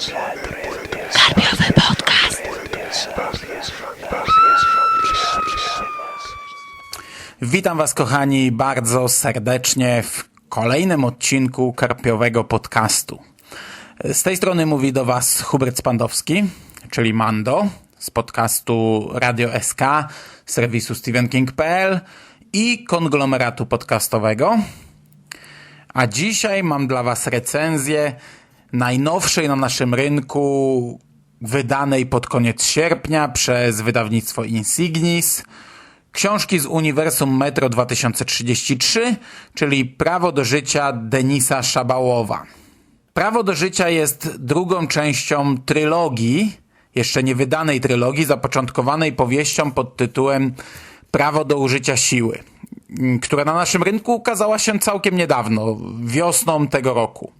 Karpiowy podcast. Witam Was, kochani, bardzo serdecznie w kolejnym odcinku Karpiowego Podcastu. Z tej strony mówi do Was Hubert Spandowski, czyli Mando, z podcastu Radio SK, serwisu StephenKing.pl i konglomeratu podcastowego. A dzisiaj mam dla Was recenzję najnowszej na naszym rynku, wydanej pod koniec sierpnia przez wydawnictwo Insignis. Książki z uniwersum Metro 2033, czyli Prawo do życia Denisa Szabałowa. Prawo do życia jest drugą częścią trylogii, jeszcze nie wydanej trylogii, zapoczątkowanej powieścią pod tytułem Prawo do użycia siły, która na naszym rynku ukazała się całkiem niedawno, wiosną tego roku.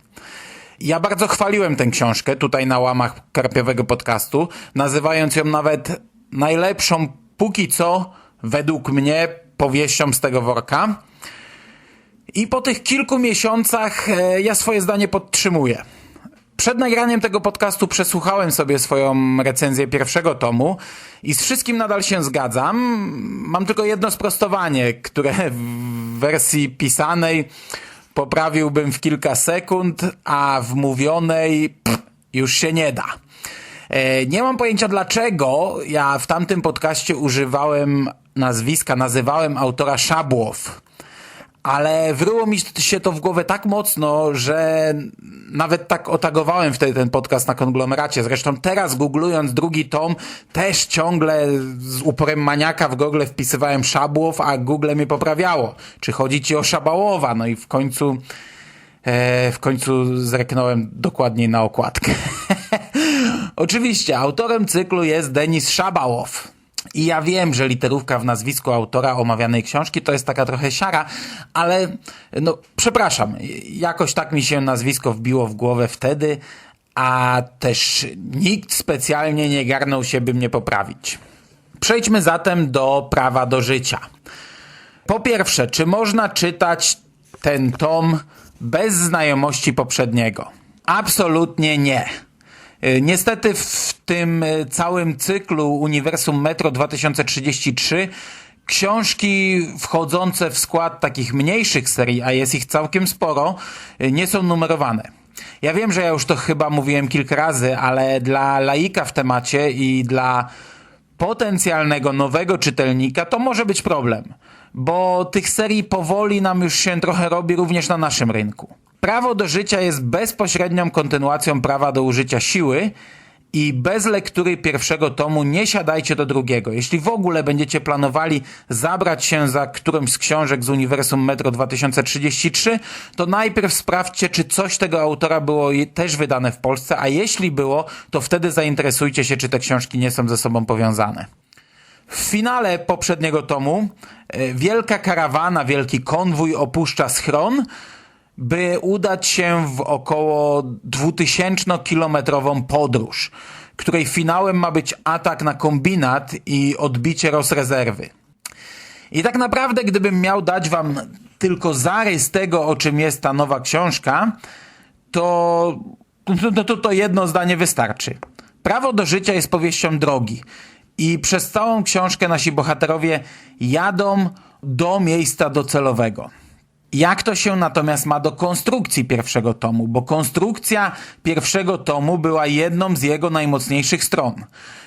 Ja bardzo chwaliłem tę książkę tutaj na łamach karpiowego podcastu, nazywając ją nawet najlepszą póki co, według mnie, powieścią z tego worka. I po tych kilku miesiącach e, ja swoje zdanie podtrzymuję. Przed nagraniem tego podcastu przesłuchałem sobie swoją recenzję pierwszego tomu i z wszystkim nadal się zgadzam. Mam tylko jedno sprostowanie, które w wersji pisanej poprawiłbym w kilka sekund, a w mówionej pff, już się nie da. E, Nie mam pojęcia dlaczego ja w tamtym podcaście używałem nazwiska, nazywałem autora Szabłow. Ale wryło mi się to w głowę tak mocno, że nawet tak otagowałem wtedy ten podcast na konglomeracie. Zresztą teraz googlując drugi tom, też ciągle z uporem maniaka w Google wpisywałem Szabłow, a Google mnie poprawiało. Czy chodzi ci o Szabałowa? No i w końcu, e, w końcu zreknąłem dokładniej na okładkę. Oczywiście, autorem cyklu jest Denis Szabałow. I ja wiem, że literówka w nazwisku autora omawianej książki to jest taka trochę siara, ale no przepraszam, jakoś tak mi się nazwisko wbiło w głowę wtedy, a też nikt specjalnie nie garnął się, by mnie poprawić. Przejdźmy zatem do prawa do życia. Po pierwsze, czy można czytać ten tom bez znajomości poprzedniego? Absolutnie nie. Y, Niestety w tym y, całym cyklu Uniwersum Metro 2033 książki wchodzące w skład takich mniejszych serii, a jest ich całkiem sporo, y, nie są numerowane. Ja wiem, że ja już to chyba mówiłem kilka razy, ale dla laika w temacie i dla potencjalnego nowego czytelnika to może być problem, bo tych serii powoli nam już się trochę robi również na naszym rynku. Prawo do życia jest bezpośrednią kontynuacją prawa do użycia siły i bez lektury pierwszego tomu nie siadajcie do drugiego. Jeśli w ogóle będziecie planowali zabrać się za którąś z książek z uniwersum Metro 2033, to najpierw sprawdźcie, czy coś tego autora było też wydane w Polsce, a jeśli było, to wtedy zainteresujcie się, czy te książki nie są ze sobą powiązane. W finale poprzedniego tomu e, wielka karawana, wielki konwój opuszcza schron, by udać się w około 2000-kilometrową podróż, której finałem ma być atak na kombinat i odbicie Rosrezerwy. I tak naprawdę, gdybym miał dać wam tylko zarys tego, o czym jest ta nowa książka, to, to, to, to jedno zdanie wystarczy. Prawo do życia jest powieścią drogi i przez całą książkę nasi bohaterowie jadą do miejsca docelowego. Jak to się natomiast ma do konstrukcji pierwszego tomu? Bo konstrukcja pierwszego tomu była jedną z jego najmocniejszych stron.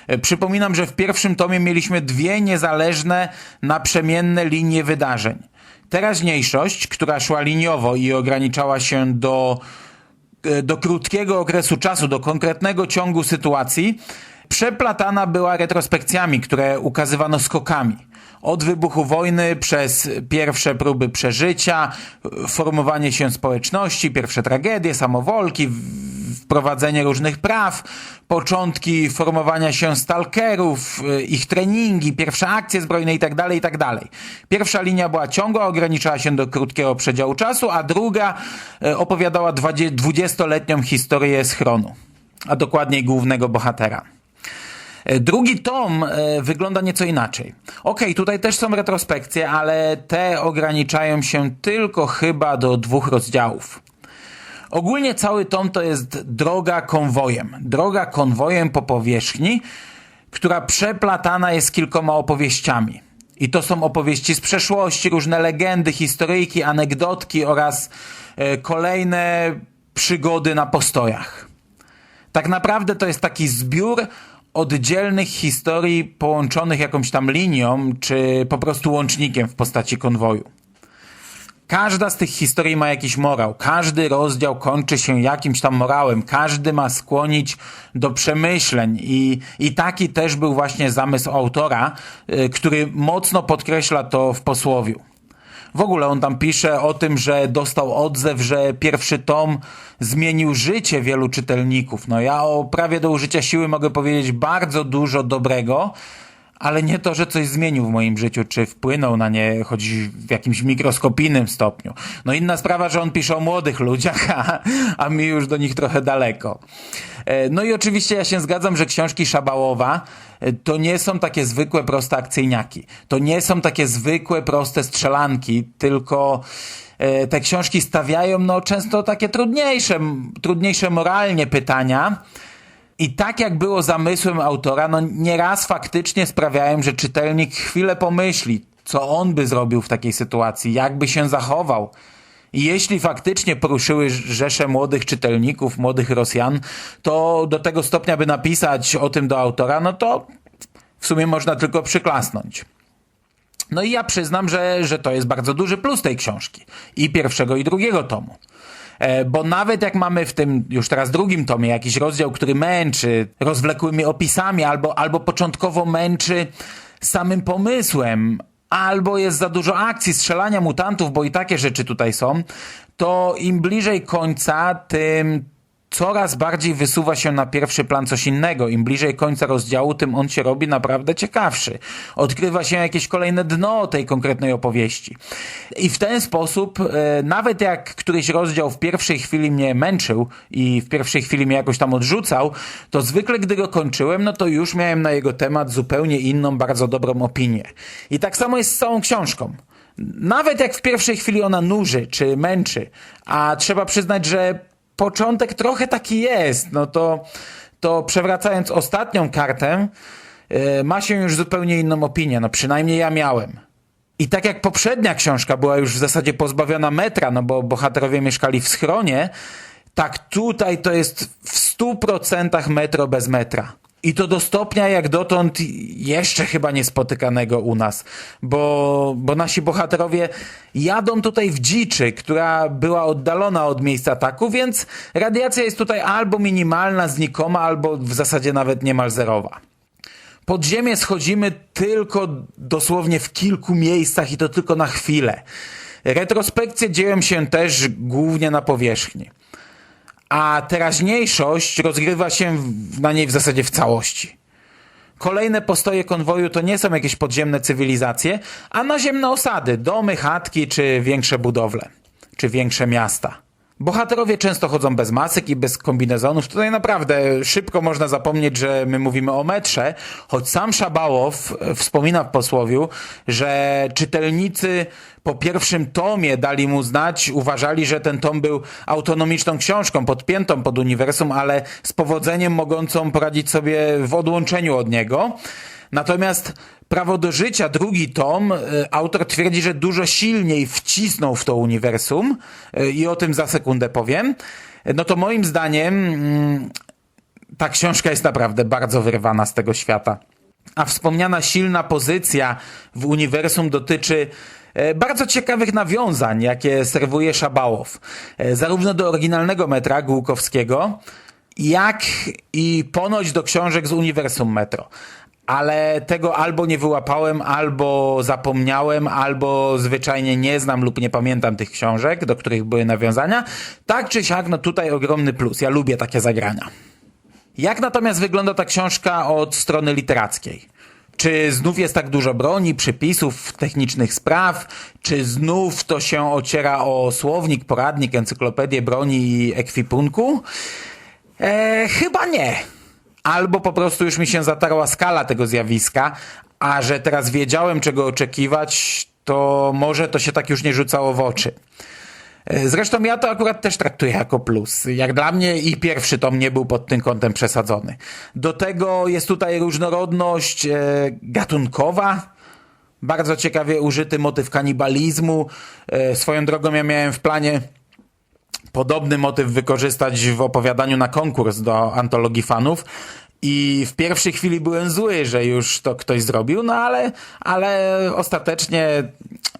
E, Przypominam, że w pierwszym tomie mieliśmy dwie niezależne, naprzemienne linie wydarzeń. Teraźniejszość, która szła liniowo i ograniczała się do e, do krótkiego okresu czasu, do konkretnego ciągu sytuacji, przeplatana była retrospekcjami, które ukazywano skokami. Od wybuchu wojny przez pierwsze próby przeżycia, formowanie się społeczności, pierwsze tragedie, samowolki, wprowadzenie różnych praw, początki formowania się stalkerów, ich treningi, pierwsze akcje zbrojne itd., itd. Pierwsza linia była ciągła, ograniczała się do krótkiego przedziału czasu, a druga y, opowiadała 20-letnią historię schronu, a dokładniej głównego bohatera. E, Drugi tom e, wygląda nieco inaczej. Okej, tutaj też są retrospekcje, ale te ograniczają się tylko chyba do dwóch rozdziałów. Ogólnie cały tom to jest droga konwojem. Droga konwojem po powierzchni, która przeplatana jest kilkoma opowieściami. I to są opowieści z przeszłości, różne legendy, historyjki, anegdotki oraz e, kolejne przygody na postojach. Tak naprawdę to jest taki zbiór oddzielnych historii połączonych jakąś tam linią, czy po prostu łącznikiem w postaci konwoju. Każda z tych historii ma jakiś morał. Każdy rozdział kończy się jakimś tam morałem. Każdy ma skłonić do przemyśleń. I, i taki też był właśnie zamysł autora, y, który mocno podkreśla to w posłowiu. W ogóle on tam pisze o tym, że dostał odzew, że pierwszy tom zmienił życie wielu czytelników. No ja o prawie do użycia siły mogę powiedzieć bardzo dużo dobrego, ale nie to, że coś zmienił w moim życiu, czy wpłynął na nie choć w jakimś mikroskopijnym stopniu. No inna sprawa, że on pisze o młodych ludziach, a, a mi już do nich trochę daleko. E, no i oczywiście ja się zgadzam, że książki Szabałowa to nie są takie zwykłe, proste akcyjniaki. To nie są takie zwykłe, proste strzelanki, tylko e, te książki stawiają no często takie trudniejsze, trudniejsze moralnie pytania, i tak jak było zamysłem autora, no nieraz faktycznie sprawiałem, że czytelnik chwilę pomyśli, co on by zrobił w takiej sytuacji, jak by się zachował. Jeśli faktycznie poruszyły rzesze młodych czytelników, młodych Rosjan, to do tego stopnia, by napisać o tym do autora, no to w sumie można tylko przyklasnąć. No i ja przyznam, że, że to jest bardzo duży plus tej książki. I pierwszego, i drugiego tomu. E, bo nawet jak mamy w tym już teraz drugim tomie jakiś rozdział, który męczy rozwlekłymi opisami, albo, albo początkowo męczy samym pomysłem, albo jest za dużo akcji, strzelania mutantów, bo i takie rzeczy tutaj są, to im bliżej końca, tym coraz bardziej wysuwa się na pierwszy plan coś innego. Im bliżej końca rozdziału, tym on się robi naprawdę ciekawszy. Odkrywa się jakieś kolejne dno tej konkretnej opowieści. I w ten sposób, e, nawet jak któryś rozdział w pierwszej chwili mnie męczył i w pierwszej chwili mnie jakoś tam odrzucał, to zwykle gdy go kończyłem, no to już miałem na jego temat zupełnie inną, bardzo dobrą opinię. I tak samo jest z całą książką. Nawet jak w pierwszej chwili ona nuży czy męczy, a trzeba przyznać, że początek trochę taki jest, no to, to przewracając ostatnią kartę, yy, ma się już zupełnie inną opinię, no przynajmniej ja miałem. I tak jak poprzednia książka była już w zasadzie pozbawiona metra, no bo bohaterowie mieszkali w schronie, tak tutaj to jest w stu procentach metro bez metra. I to do stopnia jak dotąd jeszcze chyba niespotykanego u nas, bo, bo nasi bohaterowie jadą tutaj w dziczy, która była oddalona od miejsca ataku, więc radiacja jest tutaj albo minimalna, znikoma, albo w zasadzie nawet niemal zerowa. Pod ziemię schodzimy tylko dosłownie w kilku miejscach i to tylko na chwilę. Retrospekcje dzieją się też głównie na powierzchni a teraźniejszość rozgrywa się na niej w zasadzie w całości. Kolejne postoje konwoju to nie są jakieś podziemne cywilizacje, a naziemne osady, domy, chatki czy większe budowle, czy większe miasta. Bohaterowie często chodzą bez masek i bez kombinezonów. Tutaj naprawdę szybko można zapomnieć, że my mówimy o metrze, choć sam Szabałow wspomina w posłowiu, że czytelnicy po pierwszym tomie dali mu znać, uważali, że ten tom był autonomiczną książką, podpiętą pod uniwersum, ale z powodzeniem mogącą poradzić sobie w odłączeniu od niego. Natomiast Prawo do życia, drugi tom, e, autor twierdzi, że dużo silniej wcisnął w to uniwersum e, i o tym za sekundę powiem. No to moim zdaniem mm, ta książka jest naprawdę bardzo wyrwana z tego świata. A wspomniana silna pozycja w uniwersum dotyczy e, bardzo ciekawych nawiązań, jakie serwuje Szabałow. Zarówno do oryginalnego metra Głukowskiego, jak i ponoć do książek z uniwersum metro ale tego albo nie wyłapałem, albo zapomniałem, albo zwyczajnie nie znam lub nie pamiętam tych książek, do których były nawiązania. Tak czy siak, no tutaj ogromny plus. Ja lubię takie zagrania. Jak natomiast wygląda ta książka od strony literackiej? Czy znów jest tak dużo broni, przypisów, technicznych spraw? Czy znów to się ociera o słownik, poradnik, encyklopedię broni i ekwipunku? Eee, chyba nie albo po prostu już mi się zatarła skala tego zjawiska, a że teraz wiedziałem, czego oczekiwać, to może to się tak już nie rzucało w oczy. E, Zresztą ja to akurat też traktuję jako plus. Jak dla mnie i pierwszy tom nie był pod tym kątem przesadzony. Do tego jest tutaj różnorodność e, gatunkowa, bardzo ciekawie użyty motyw kanibalizmu. E, Swoją drogą ja miałem w planie podobny motyw wykorzystać w opowiadaniu na konkurs do antologii fanów. I w pierwszej chwili byłem zły, że już to ktoś zrobił, no ale, ale ostatecznie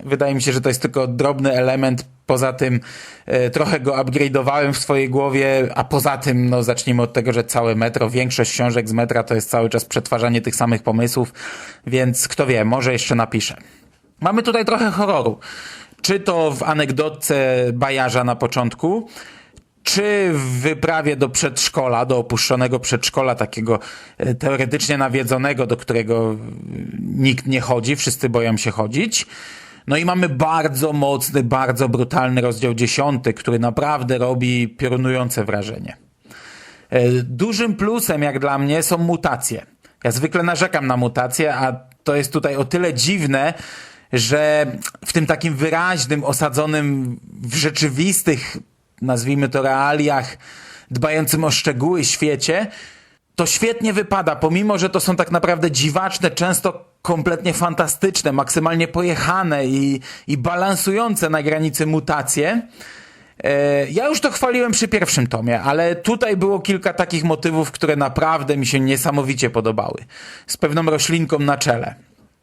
wydaje mi się, że to jest tylko drobny element. Poza tym e, trochę go upgrade'owałem w swojej głowie, a poza tym, no zacznijmy od tego, że całe metro, większość książek z metra to jest cały czas przetwarzanie tych samych pomysłów, więc kto wie, może jeszcze napiszę. Mamy tutaj trochę horroru. Czy to w anegdotce bajarza na początku, czy w wyprawie do przedszkola, do opuszczonego przedszkola, takiego e, teoretycznie nawiedzonego, do którego e, nikt nie chodzi, wszyscy boją się chodzić. No i mamy bardzo mocny, bardzo brutalny rozdział dziesiąty, który naprawdę robi piorunujące wrażenie. E, Dużym plusem, jak dla mnie, są mutacje. Ja zwykle narzekam na mutacje, a to jest tutaj o tyle dziwne, że w tym takim wyraźnym, osadzonym w rzeczywistych, nazwijmy to realiach, dbającym o szczegóły świecie, to świetnie wypada, pomimo że to są tak naprawdę dziwaczne, często kompletnie fantastyczne, maksymalnie pojechane i, i balansujące na granicy mutacje. E, Ja już to chwaliłem przy pierwszym tomie, ale tutaj było kilka takich motywów, które naprawdę mi się niesamowicie podobały. Z pewną roślinką na czele.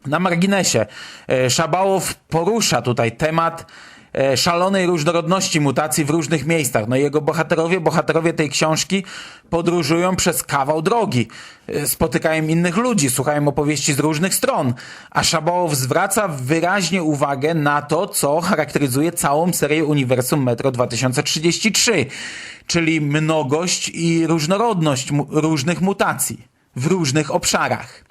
Na marginesie, e, Szabałow porusza tutaj temat e, szalonej różnorodności mutacji w różnych miejscach. No jego bohaterowie, bohaterowie tej książki podróżują przez kawał drogi. E, Spotykają innych ludzi, słuchają opowieści z różnych stron. A Szabałow zwraca wyraźnie uwagę na to, co charakteryzuje całą serię Uniwersum Metro 2033, czyli mnogość i różnorodność mu- różnych mutacji w różnych obszarach.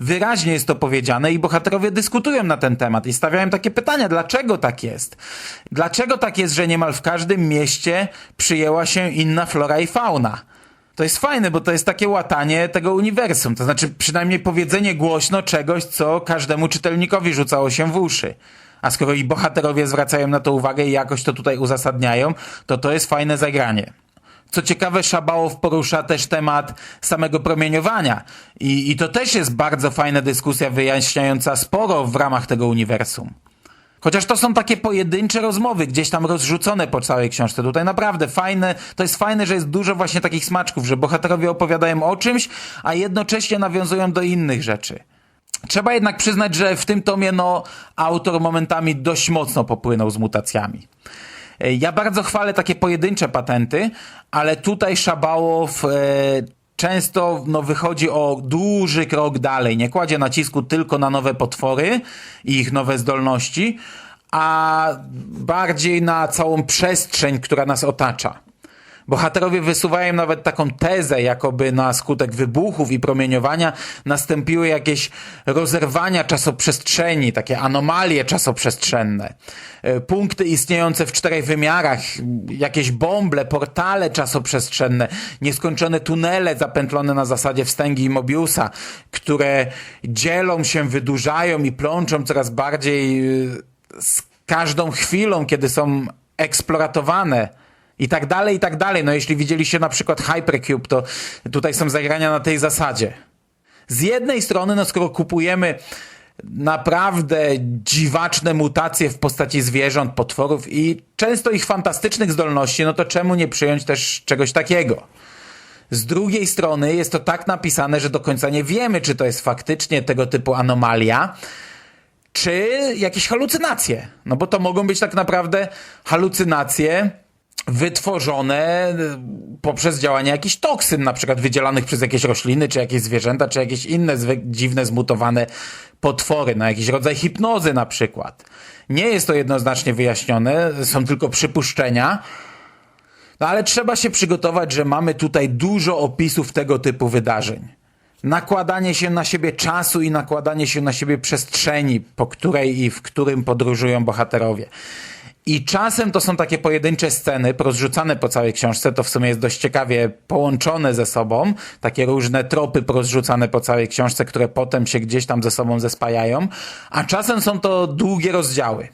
Wyraźnie jest to powiedziane i bohaterowie dyskutują na ten temat i stawiają takie pytania, dlaczego tak jest? Dlaczego tak jest, że niemal w każdym mieście przyjęła się inna flora i fauna? To jest fajne, bo to jest takie łatanie tego uniwersum, to znaczy przynajmniej powiedzenie głośno czegoś, co każdemu czytelnikowi rzucało się w uszy. A skoro i bohaterowie zwracają na to uwagę i jakoś to tutaj uzasadniają, to to jest fajne zagranie. Co ciekawe, Szabałow porusza też temat samego promieniowania. I, I to też jest bardzo fajna dyskusja wyjaśniająca sporo w ramach tego uniwersum. Chociaż to są takie pojedyncze rozmowy, gdzieś tam rozrzucone po całej książce. Tutaj naprawdę fajne, to jest fajne, że jest dużo właśnie takich smaczków, że bohaterowie opowiadają o czymś, a jednocześnie nawiązują do innych rzeczy. Trzeba jednak przyznać, że w tym tomie no, autor momentami dość mocno popłynął z mutacjami. Ja bardzo chwalę takie pojedyncze patenty, ale tutaj Szabałow e, często no, wychodzi o duży krok dalej. Nie kładzie nacisku tylko na nowe potwory i ich nowe zdolności, a bardziej na całą przestrzeń, która nas otacza. Bohaterowie wysuwają nawet taką tezę, jakoby na skutek wybuchów i promieniowania nastąpiły jakieś rozerwania czasoprzestrzeni, takie anomalie czasoprzestrzenne. E, Punkty istniejące w czterech wymiarach, jakieś bąble, portale czasoprzestrzenne, nieskończone tunele zapętlone na zasadzie wstęgi i Mobiusa, które dzielą się, wydłużają i plączą coraz bardziej y, z każdą chwilą, kiedy są eksploratowane. I tak dalej, i tak dalej. No jeśli widzieliście na przykład Hypercube, to tutaj są zagrania na tej zasadzie. Z jednej strony, no skoro kupujemy naprawdę dziwaczne mutacje w postaci zwierząt, potworów i często ich fantastycznych zdolności, no to czemu nie przyjąć też czegoś takiego? Z drugiej strony jest to tak napisane, że do końca nie wiemy, czy to jest faktycznie tego typu anomalia, czy jakieś halucynacje. No bo to mogą być tak naprawdę halucynacje wytworzone poprzez działanie jakichś toksyn, na przykład wydzielanych przez jakieś rośliny, czy jakieś zwierzęta, czy jakieś inne dziwne, zmutowane potwory, na jakiś rodzaj hipnozy na przykład. Nie jest to jednoznacznie wyjaśnione, są tylko przypuszczenia, no ale trzeba się przygotować, że mamy tutaj dużo opisów tego typu wydarzeń. Nakładanie się na siebie czasu i nakładanie się na siebie przestrzeni, po której i w którym podróżują bohaterowie. I czasem to są takie pojedyncze sceny, porozrzucane po całej książce, to w sumie jest dość ciekawie połączone ze sobą, takie różne tropy porozrzucane po całej książce, które potem się gdzieś tam ze sobą zespajają, a czasem są to długie rozdziały.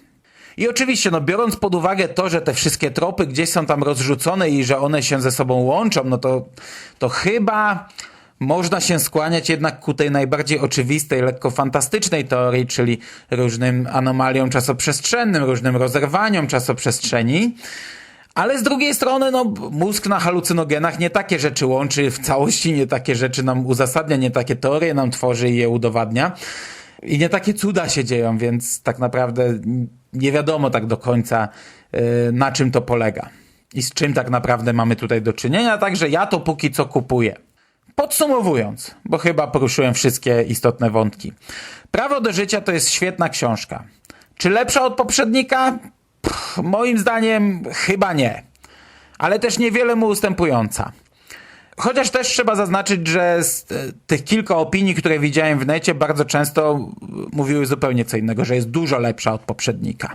I oczywiście, no biorąc pod uwagę to, że te wszystkie tropy gdzieś są tam rozrzucone i że one się ze sobą łączą, no to, to chyba można się skłaniać jednak ku tej najbardziej oczywistej, lekko fantastycznej teorii, czyli różnym anomaliom czasoprzestrzennym, różnym rozerwaniom czasoprzestrzeni. Ale z drugiej strony, no, mózg na halucynogenach nie takie rzeczy łączy w całości, nie takie rzeczy nam uzasadnia, nie takie teorie nam tworzy i je udowadnia. I nie takie cuda się dzieją, więc tak naprawdę nie wiadomo tak do końca, yy, na czym to polega. I z czym tak naprawdę mamy tutaj do czynienia, także ja to póki co kupuję. Podsumowując, bo chyba poruszyłem wszystkie istotne wątki. Prawo do życia to jest świetna książka. Czy lepsza od poprzednika? Pff, moim zdaniem chyba nie. Ale też niewiele mu ustępująca. Chociaż też trzeba zaznaczyć, że z e, tych kilka opinii, które widziałem w necie, bardzo często mówiły zupełnie co innego, że jest dużo lepsza od poprzednika.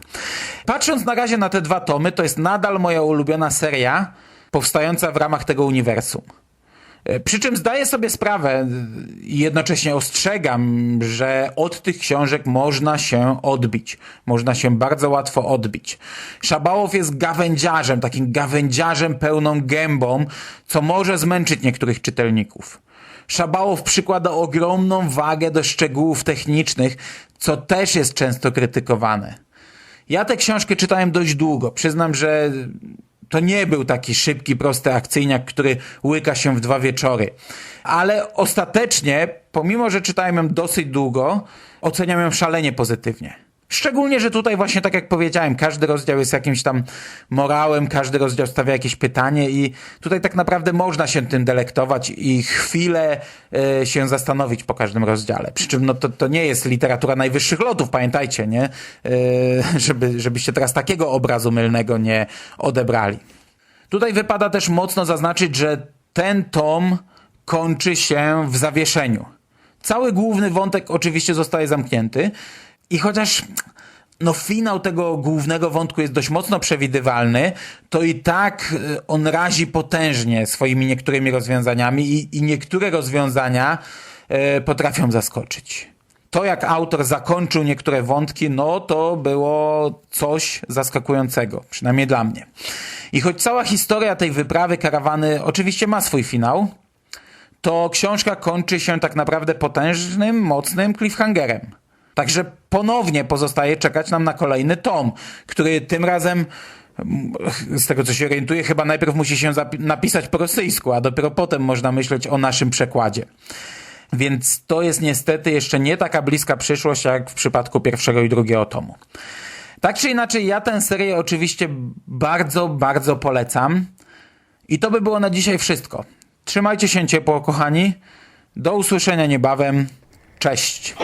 Patrząc na razie na te dwa tomy, to jest nadal moja ulubiona seria powstająca w ramach tego uniwersum. E, Przy czym zdaję sobie sprawę i jednocześnie ostrzegam, że od tych książek można się odbić. Można się bardzo łatwo odbić. Szabałow jest gawędziarzem, takim gawędziarzem pełną gębą, co może zmęczyć niektórych czytelników. Szabałow przykłada ogromną wagę do szczegółów technicznych, co też jest często krytykowane. Ja tę książkę czytałem dość długo. Przyznam, że to nie był taki szybki, prosty akcyjniak, który łyka się w dwa wieczory. Ale ostatecznie, pomimo że czytałem ją dosyć długo, oceniam ją szalenie pozytywnie. Szczególnie, że tutaj właśnie tak jak powiedziałem, każdy rozdział jest jakimś tam morałem, każdy rozdział stawia jakieś pytanie i tutaj tak naprawdę można się tym delektować i chwilę e, się zastanowić po każdym rozdziale. Przy czym no to, to nie jest literatura najwyższych lotów, pamiętajcie, nie? E, żeby, żebyście teraz takiego obrazu mylnego nie odebrali. Tutaj wypada też mocno zaznaczyć, że ten tom kończy się w zawieszeniu. Cały główny wątek oczywiście zostaje zamknięty i chociaż no finał tego głównego wątku jest dość mocno przewidywalny, to i tak y, on razi potężnie swoimi niektórymi rozwiązaniami i, i niektóre rozwiązania e, potrafią zaskoczyć. To jak autor zakończył niektóre wątki, no to było coś zaskakującego, przynajmniej dla mnie. I choć cała historia tej wyprawy karawany oczywiście ma swój finał, to książka kończy się tak naprawdę potężnym, mocnym cliffhangerem. Także ponownie pozostaje czekać nam na kolejny tom, który tym razem, mm, z tego co się orientuję, chyba najpierw musi się napisać po rosyjsku, a dopiero potem można myśleć o naszym przekładzie. Więc to jest niestety jeszcze nie taka bliska przyszłość, jak w przypadku pierwszego i drugiego tomu. Tak czy inaczej, ja tę serię oczywiście bardzo, bardzo polecam. I to by było na dzisiaj wszystko. Trzymajcie się ciepło, kochani. Do usłyszenia niebawem. Cześć.